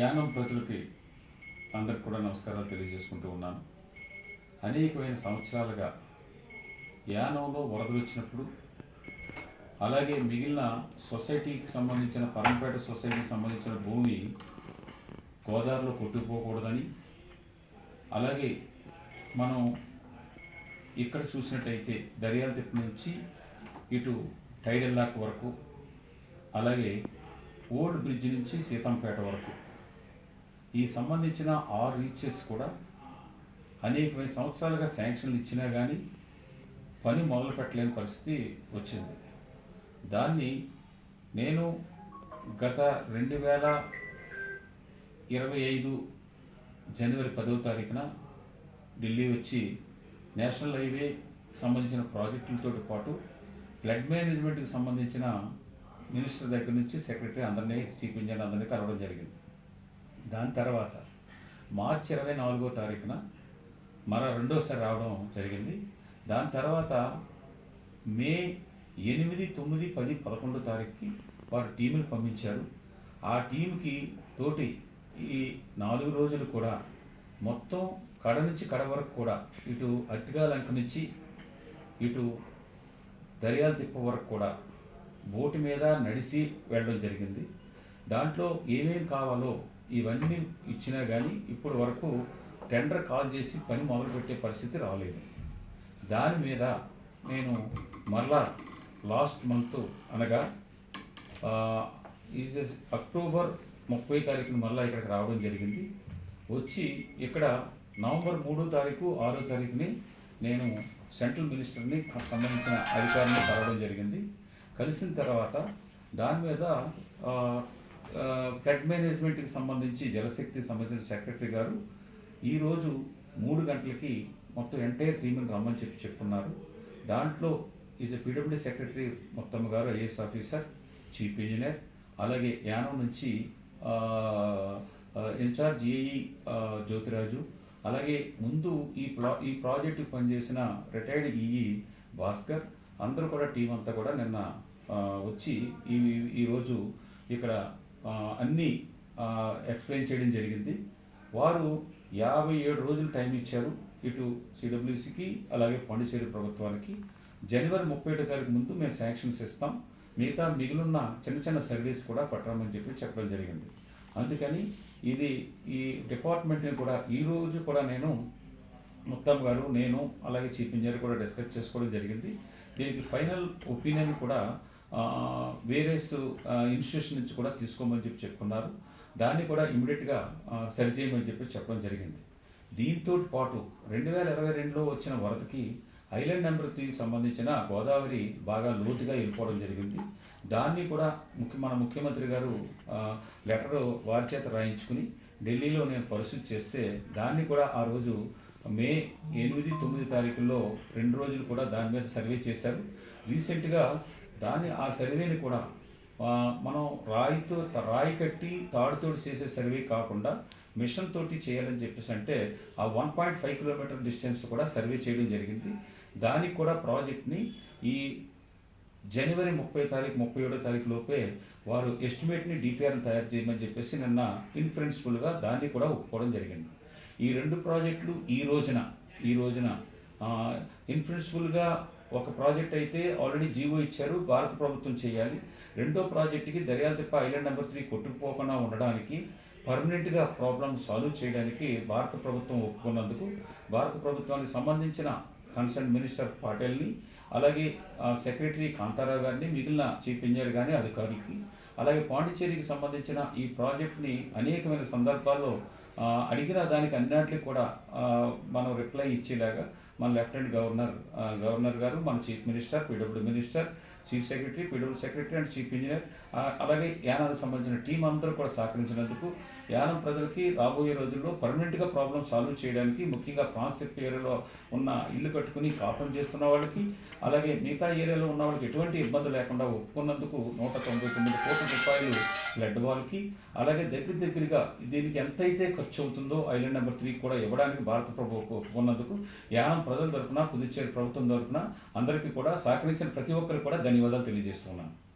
యానం ప్రజలకి అందరికి కూడా నమస్కారాలు తెలియజేసుకుంటూ ఉన్నాను. అనేకమైన సంవత్సరాలుగా యానంలో వరదలు వచ్చినప్పుడు అలాగే మిగిలిన సొసైటీకి సంబంధించిన పరంపేట సొసైటీకి సంబంధించిన భూమి గోదావరిలో కొట్టుకుపోకూడదని అలాగే మనం ఇక్కడ చూసినట్టయితే దర్యాల తిప్ప నుంచి ఇటు టైడల్ లాక్ వరకు అలాగే ఓల్డ్ బ్రిడ్జ్ నుంచి సీతంపేట వరకు ఈ సంబంధించిన ఆరు రీచెస్ కూడా అనేకమైన సంవత్సరాలుగా శాంక్షన్లు ఇచ్చినా కానీ పని మొదలు పెట్టలేని పరిస్థితి వచ్చింది. దాన్ని నేను గత రెండు వేల ఇరవై ఐదు జనవరి పదవ తారీఖున ఢిల్లీ వచ్చి నేషనల్ హైవే సంబంధించిన ప్రాజెక్టులతో పాటు ఫ్లడ్ మేనేజ్మెంట్కి సంబంధించిన మినిస్టర్ దగ్గర నుంచి సెక్రటరీ అందరినీ చీఫ్ ఇంజనీర్ అందరినీ కలవడం జరిగింది. దాని తర్వాత మార్చి ఇరవై నాలుగో తారీఖున మరో రెండోసారి రావడం జరిగింది. దాని తర్వాత మే ఎనిమిది తొమ్మిది పది పదకొండో తారీఖుకి వారు టీముని పంపించారు. ఆ టీంకి తోటి ఈ నాలుగు రోజులు కూడా మొత్తం కడ నుంచి కడ వరకు కూడా ఇటు అట్టిగా లంక నుంచి ఇటు దర్యాలు తిప్ప వరకు కూడా బోటు మీద నడిచి వెళ్ళడం జరిగింది. దాంట్లో ఏమేమి కావాలో ఇవన్నీ ఇచ్చినా కానీ ఇప్పటి వరకు టెండర్ కాల్ చేసి పని మొదలుపెట్టే పరిస్థితి రాలేదు. దాని మీద నేను మరలా లాస్ట్ మంత్ అనగా ఈజ్ అక్టోబర్ ముప్పై తారీఖున మరలా ఇక్కడికి రావడం జరిగింది. వచ్చి ఇక్కడ నవంబర్ మూడో తారీఖు ఆరో తారీఖుని నేను సెంట్రల్ మినిస్టర్ని సంబంధించిన అధికారిని కలవడం జరిగింది. కలిసిన తర్వాత దాని మీద ఫ్లడ్ మేనేజ్మెంట్కి సంబంధించి జలశక్తికి సంబంధించిన సెక్రటరీ గారు ఈరోజు మూడు గంటలకి మొత్తం ఎంటైర్ టీంని రమ్మని చెప్పి చెప్పున్నారు దాంట్లో ఈజ్ పీడబ్ల్యూడీ సెక్రటరీ మొత్తం గారు ఐఏఎస్ ఆఫీసర్ చీఫ్ ఇంజనీర్ అలాగే యానం నుంచి ఇన్ఛార్జ్ ఏఈ జ్యోతిరాజు అలాగే ముందు ఈ ప్రా ఈ ప్రాజెక్టు పనిచేసిన రిటైర్డ్ ఈఈ భాస్కర్ అందరూ కూడా టీం అంతా కూడా నిన్న వచ్చి ఈ ఈరోజు ఇక్కడ అన్నీ ఎక్స్ప్లెయిన్ చేయడం జరిగింది. వారు యాభై ఏడు రోజులు టైం ఇచ్చారు ఇటు సిడబ్ల్యూసికి అలాగే పాండిచేరి ప్రభుత్వానికి. జనవరి ముప్పై ఒకటో తారీఖు ముందు మేము శాంక్షన్స్ ఇస్తాం. మిగతా మిగిలిన చిన్న చిన్న సర్వీస్ కూడా పట్టమని చెప్పి చెప్పడం జరిగింది. అందుకని ఇది ఈ డిపార్ట్మెంట్ని కూడా ఈరోజు కూడా నేను మొత్తం గారు నేను అలాగే చీఫ్ ఇంజనీర్ కూడా డిస్కస్ చేసుకోవడం జరిగింది. దీనికి ఫైనల్ ఒపీనియన్ కూడా వేరేస్ ఇన్స్టిట్యూషన్ నుంచి కూడా తీసుకోమని చెప్పి చెప్పుకున్నారు. దాన్ని కూడా ఇమీడియట్గా సరి చేయమని చెప్పి చెప్పడం జరిగింది. దీంతో పాటు రెండు వేల ఇరవై రెండులో వచ్చిన వరదకి ఐలాండ్ నెంబర్ సంబంధించిన గోదావరి బాగా లోతుగా వెళ్ళిపోవడం జరిగింది. దాన్ని కూడా ముఖ్య మన ముఖ్యమంత్రి గారు లెటర్ వారి చేత రాయించుకుని ఢిల్లీలో నేను పరిస్థితి చేస్తే దాన్ని కూడా ఆ రోజు మే ఎనిమిది తొమ్మిది తారీఖుల్లో రెండు రోజులు కూడా దాని మీద సర్వే చేశారు. రీసెంట్గా దాన్ని ఆ సర్వేని కూడా మనం రాయితో రాయి కట్టి తాడుతోటి చేసే సర్వే కాకుండా మిషన్ తోటి చేయాలని చెప్పేసి అంటే ఆ one point five kilometre distance కూడా సర్వే చేయడం జరిగింది. దానికి కూడా ప్రాజెక్ట్ని ఈ జనవరి ముప్పై తారీఖు ముప్పై ఏడో తారీఖు లోపే వారు ఎస్టిమేట్ని డిపిఆర్ని తయారు చేయమని చెప్పేసి నిన్న ఇన్ ప్రిన్సిపల్గా దాన్ని కూడా ఒప్పుకోవడం జరిగింది. ఈ రెండు ప్రాజెక్టులు ఈ రోజున ఈ రోజున ఇన్ ప్రిన్సిపల్గా ఒక ప్రాజెక్ట్ అయితే ఆల్రెడీ జీవో ఇచ్చారు భారత ప్రభుత్వం చేయాలి. రెండో ప్రాజెక్టుకి దర్యాల తిప్ప ఐలాండ్ నెంబర్ త్రీ కొట్టుకుపోకుండా ఉండడానికి పర్మనెంట్గా ప్రాబ్లం సాల్వ్ చేయడానికి భారత ప్రభుత్వం ఒప్పుకున్నందుకు భారత ప్రభుత్వానికి సంబంధించిన కన్సర్న్ మినిస్టర్ పాటేల్ని అలాగే సెక్రటరీ కాంతారావు గారిని మిగిలిన చీఫ్ ఇంజనీర్ కానీ అధికారులకి అలాగే పాండిచ్చేరికి సంబంధించిన ఈ ప్రాజెక్ట్ని అనేకమైన సందర్భాల్లో అడిగిన దానికి అన్నింటికి కూడా మనం రిప్లై ఇచ్చేలాగా మన లెఫ్టినెంట్ గవర్నర్ గవర్నర్ గారు మన chief minister PW minister chief secretary PW secretary and chief engineer అలాగే యానానికి సంబంధించిన టీం అందరూ కూడా సహకరించినందుకు యానం ప్రజలకి రాబోయే రోజుల్లో పర్మనెంట్గా ప్రాబ్లమ్ సాల్వ్ చేయడానికి ముఖ్యంగా ప్రాన్స్టిప్ ఏరియాలో ఉన్న ఇల్లు కట్టుకుని కాపం చేస్తున్న వాళ్ళకి అలాగే మిగతా ఏరియాలో ఉన్న వాళ్ళకి ఎటువంటి ఇబ్బంది లేకుండా ఒప్పుకున్నందుకు నూట తొంభై తొమ్మిది కోట్ల రూపాయలు లెడ్ వాళ్ళకి అలాగే దగ్గర దగ్గరగా దీనికి ఎంతైతే ఖర్చు అవుతుందో ఐలాండ్ నెంబర్ త్రీ కూడా ఇవ్వడానికి భారత ప్రభుత్వం ఒప్పుకున్నందుకు యానం ప్రజల తరపున పుదుచ్చేరి ప్రభుత్వం తరపున అందరికీ కూడా సహకరించిన ప్రతి ఒక్కరికి కూడా ధన్యవాదాలు తెలియజేస్తున్నాను.